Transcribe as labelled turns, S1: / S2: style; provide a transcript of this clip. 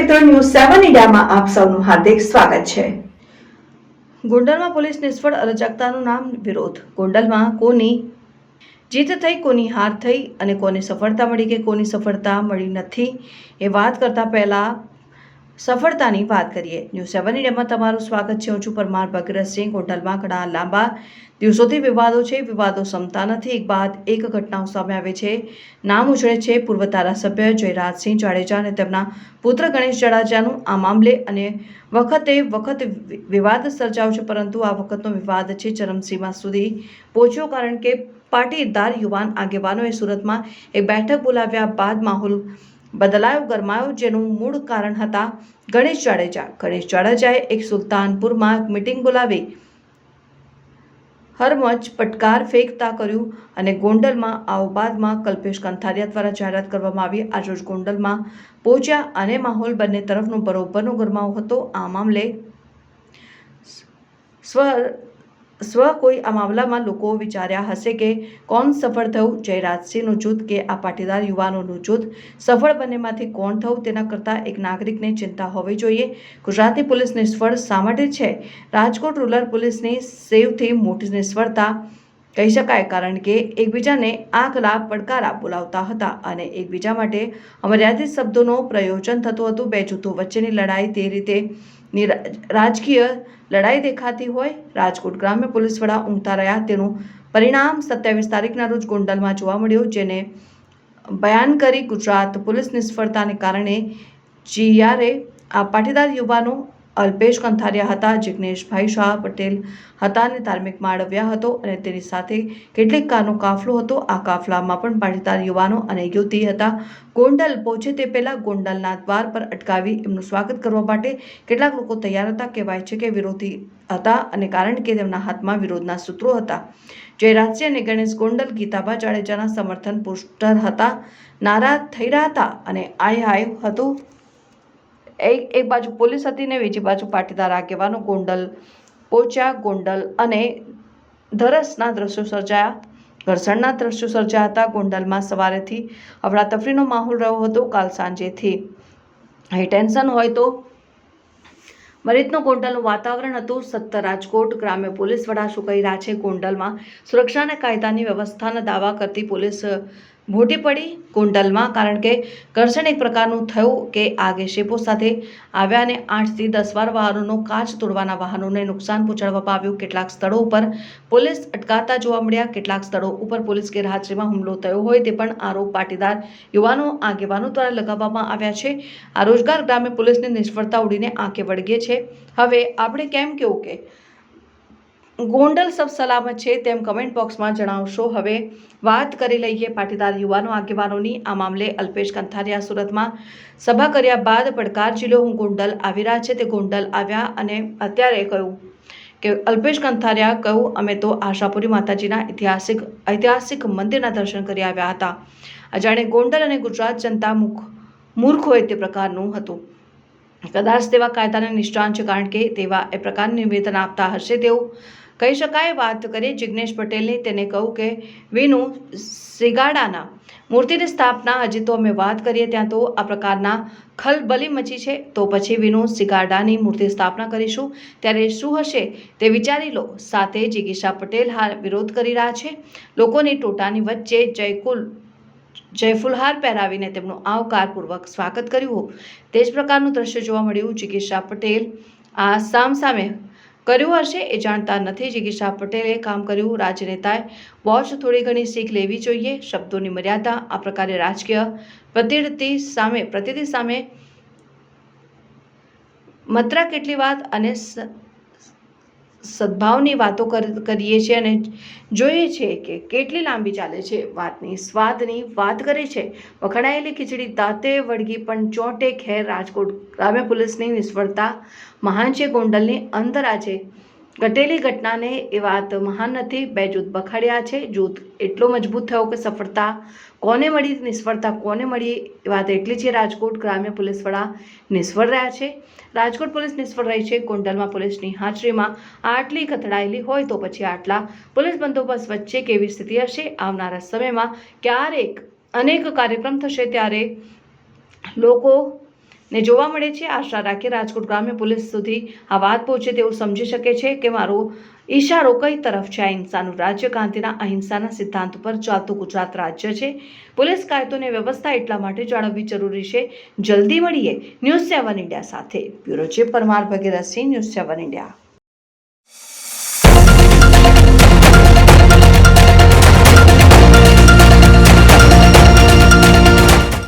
S1: મિત્રો ન્યૂઝ સેવન ઇન્ડિયામાં આપ સૌનું હાર્દિક સ્વાગત છે.
S2: ગોંડલમાં પોલીસ નિષ્ફળ અરજકતાનું નામ વિરોધ. ગોંડલમાં કોની જીત થઈ, કોની હાર થઈ અને કોને સફળતા મળી કે કોની સફળતા મળી નથી એ વાત કરતા પહેલા સફળતાની વાત કરીએ. ન્યૂઝ સેવન ઇન્ડિયામાં તમારું સ્વાગત છે. હું છું પરમાર ભગરતસિંહ ગોંડલમાં ઘણા લાંબા દિવસોથી વિવાદો છે. વિવાદો સમતા નથી. એક બાદ એક ઘટનાઓ સામે આવે છે. નામ ઉછળે છે. પૂર્વ ધારાસભ્ય જયરાજસિંહ જાડેજા અને તેમના પુત્ર ગણેશ જાડેજાનું આ મામલે અને વખતે વખત વિવાદ સર્જાયો છે. પરંતુ આ વખતનો વિવાદ છે ચરમસીમા સુધી પહોંચ્યો કારણ કે પાટીદાર યુવાન આગેવાનોએ સુરતમાં એક બેઠક બોલાવ્યા બાદ માહોલ બદલાયો, ગરમાયો, જેનું મૂળ કારણ હતા ગણેશ જાડેજા. ગણેશ જાડેજાએ એક સુલતાનપુરમાં મિટિંગ બોલાવી. હરમચ પટકાર ફેંકતા કર્યું અને ગોંડલમાં, આવો બાદમાં કલ્પેશ કંથારિયા દ્વારા જાહેરાત કરવામાં આવી. આજરોજ ગોંડલમાં પહોંચ્યા અને માહોલ બંને તરફનો બરોબરનો ગરમાવો હતો. આ મામલે સ્વ સ્વ કોઈ આ મામલામાં લોકો વિચાર્યા હશે કે કોણ સફળ થયું? જયરાજસિંહનું જૂથ કે આ પાટીદાર યુવાનોનું જૂથ સફળ બંનેમાંથી કોણ થયું? તેના કરતાં એક નાગરિકને ચિંતા હોવી જોઈએ. ગુજરાતી પોલીસ નિષ્ફળ શા માટે છે? રાજકોટ રૂરલ પોલીસની સેવથી મોટી નિષ્ફળતા કહી શકાય કારણ કે એકબીજાને આંખલા પડકારા બોલાવતા હતા અને એકબીજા માટે અમર્યાદિત શબ્દોનો પ્રયોજન થતું હતું. બે જૂથો વચ્ચેની લડાઈ તે રીતે રાજકીય લડાઈ દેખાતી હોય. રાજકોટ ગ્રામ્ય પોલીસ વડા ઊંઘતા રહ્યા. તેનું પરિણામ સત્યાવીસ તારીખના રોજ ગોંડલમાં જોવા મળ્યું, જેને બયાન કરી ગુજરાત પોલીસ નિષ્ફળતાને કારણે જીયારે આ પાટીદાર યુવાનો અલ્પેશ કંથારિયા હતા જિગ્નેશભાઈ શાહ પટેલ હતા અને ધાર્મિક માળવ્યા હતો અને તેની સાથે કેટલીક કારનો કાફલો હતો. આ કાફલામાં પણ પાટીદાર યુવાનો અને યુવતી હતા. ગોંડલ પહોંચે તે પહેલાં ગોંડલના દ્વાર પર અટકાવી એમનું સ્વાગત કરવા માટે કેટલાક લોકો તૈયાર હતા. કહેવાય છે કે વિરોધી હતા અને કારણ કે તેમના હાથમાં વિરોધના સૂત્રો હતા. જયરાજસિંહ અને ગણેશ ગોંડલ ગીતાબા જાડેજાના સમર્થન પોસ્ટર હતા. નારા થઈ રહ્યા હતા અને આય હાય હતું. એક એક બાજુ પોલીસ હતી ને બીજી બાજુ પાટીદાર આગેવાનો ગોંડલ પહોંચ્યા ગોંડલ અને ધરસના દ્રશ્યો સર્જાયા. ઘર્ષણના દ્રશ્યો સર્જાયા હતા. ગોંડલમાં સવારેથી અફડાતફડીનો માહોલ રહ્યો હતો કાલ સાંજેથી. હાઈ ટેન્શન હોય તો મરીતનું ગોંડલનું વાતાવરણ હતું. સત્તર રાજકોટ ગ્રામ્ય પોલીસ વડા શું કહી રહ્યા છે? ગોંડલમાં સુરક્ષા અને કાયદાની વ્યવસ્થાના દાવા કરતી પોલીસ ભોટી પડી કુંડલમાં કારણ કે ઘર્ષણ એક પ્રકારનું થયું કે આગે શેપો સાથે આવ્યા અને આઠથી દસ વાર વાહનોનો કાચ તોડવાના વાહનોને નુકસાન પહોંચાડવામાં આવ્યું કેટલાક સ્થળો ઉપર પોલીસ અટકાતા જોવા મળ્યા. કેટલાક સ્થળો ઉપર પોલીસ ગેરહાજરીમાં હુમલો થયો હોય તે પણ આરોપ પાટીદાર યુવાનો આગેવાનો દ્વારા લગાવવામાં આવ્યા છે. આ રોજગાર ગ્રામે પોલીસની નિષ્ફળતા ઉડીને આંખે વળગે છે. હવે આપણે કેમ કેવું કે ગોંડલ સબ સલામત છે તેમ કમેન્ટ બોક્સમાં જણાવશો. હવે વાત કરી લઈએ પાટીદાર યુવાનો આગેવાનોની. આ મામલે અલ્પેશ કંથારિયા સુરતમાં સભા કર્યા બાદ પડકાર જિલ્લો હું ગોંડલ આવી રહ્યા છે. તે ગોંડલ આવ્યા અને અત્યારે કહ્યું કે અલ્પેશ કંથારિયા કહ્યું, અમે તો આશાપુરી માતાજીના ઐતિહાસિક ઐતિહાસિક મંદિરના દર્શન કરી આવ્યા હતા. અજાણે ગોંડલ અને ગુજરાત જનતા મુખ, મૂર્ખ હોય તે પ્રકારનું હતું. કદાચ તેવા કાયદાના નિષ્ણાંત છે કારણ કે તેવા એ પ્રકારનું નિવેદન આપતા હશે તેવું કહી શકાય, વાત કરીએ જિગ્નેશ પટેલની, તેને કહું કે, વિનુ સિગાડાના મૂર્તિની સ્થાપના, હજી તો અમે વાત કરીએ ત્યાં તો આ પ્રકારના ખલબલી મચી છે, તો પછી વિનુ સિગાડાની મૂર્તિ સ્થાપના કરીશું. ત્યારે શું હશે તે વિચારી લો. સાથે જિગીશા પટેલ હાલ વિરોધ કરી રહ્યા છે. લોકોની ટોટાની વચ્ચે જયકુલ, જયફુલહાર પહેરાવીને તેમનું આવકારપૂર્વક સ્વાગત કર્યું. તે જ પ્રકારનું દ્રશ્ય જોવા મળ્યું. જિગીશા પટેલ આ સામસામે કર્યું હશે એ જાણતા નથી જિગીશા પટેલે કામ કર્યું. રાજનેતાએ વોચ થોડી ઘણી શીખ લેવી જોઈએ. શબ્દોની મર્યાદા, આ પ્રકારે રાજકીય પ્રતિનિધિ સામે પ્રતિનિધિ સામે મત્રા કેટલી વાત અને સદભાવની વાતો કર- કરીએ છીએ અને જોઈએ છીએ કે કેટલી લાંબી ચાલે છે વાતની. સ્વાદની વાત કરે છે. વખણાયેલી ખીચડી દાંતે વળગી પણ ચોટે ખેર રાજકોટ. ગ્રામ્ય પોલીસની નિષ્ફળતા. મહાન છે ગોંડલની અંદર આજે ઘટેલી ઘટનાને એ વાત મહાન નથી. બે જૂથ બખાડ્યા છે. જૂથ એટલો મજબૂત થયો કે સફળતા કોને મળી? નિષ્ફળતા કોને મળી? એ વાત એટલી છે રાજકોટ ગ્રામ્ય પોલીસ વડા નિષ્ફળ રહ્યા છે. રાજકોટ પોલીસ નિષ્ફળ રહી છે. કુંડલમાં પોલીસની હાજરીમાં આટલી કથળાયેલી હોય તો પછી આટલા પોલીસ બંદોબસ્ત વચ્ચે કેવી સ્થિતિ હશે? આવનારા સમયમાં ક્યારેક અનેક કાર્યક્રમ થશે ત્યારે લોકો ને જોવા મળે છે, આશા રાખી રાજકોટ ગ્રામ્ય પોલીસ સુધી આ વાત પહોંચે તેવું સમજી શકે છે કે મારો ઈશારો કઈ તરફ છે? અહિંસાનું રાજ્ય ગાંધીના અહિંસાના સિદ્ધાંત પર ચાલતું ગુજરાત રાજ્ય છે. પોલીસ કાયદોને વ્યવસ્થા એટલા માટે જાળવવી જરૂરી છે. જલ્દી મળીએ ન્યૂઝ સેવન ઇન્ડિયા સાથે. Bureau chief Parmar Bhagirathsinh, News Seven India.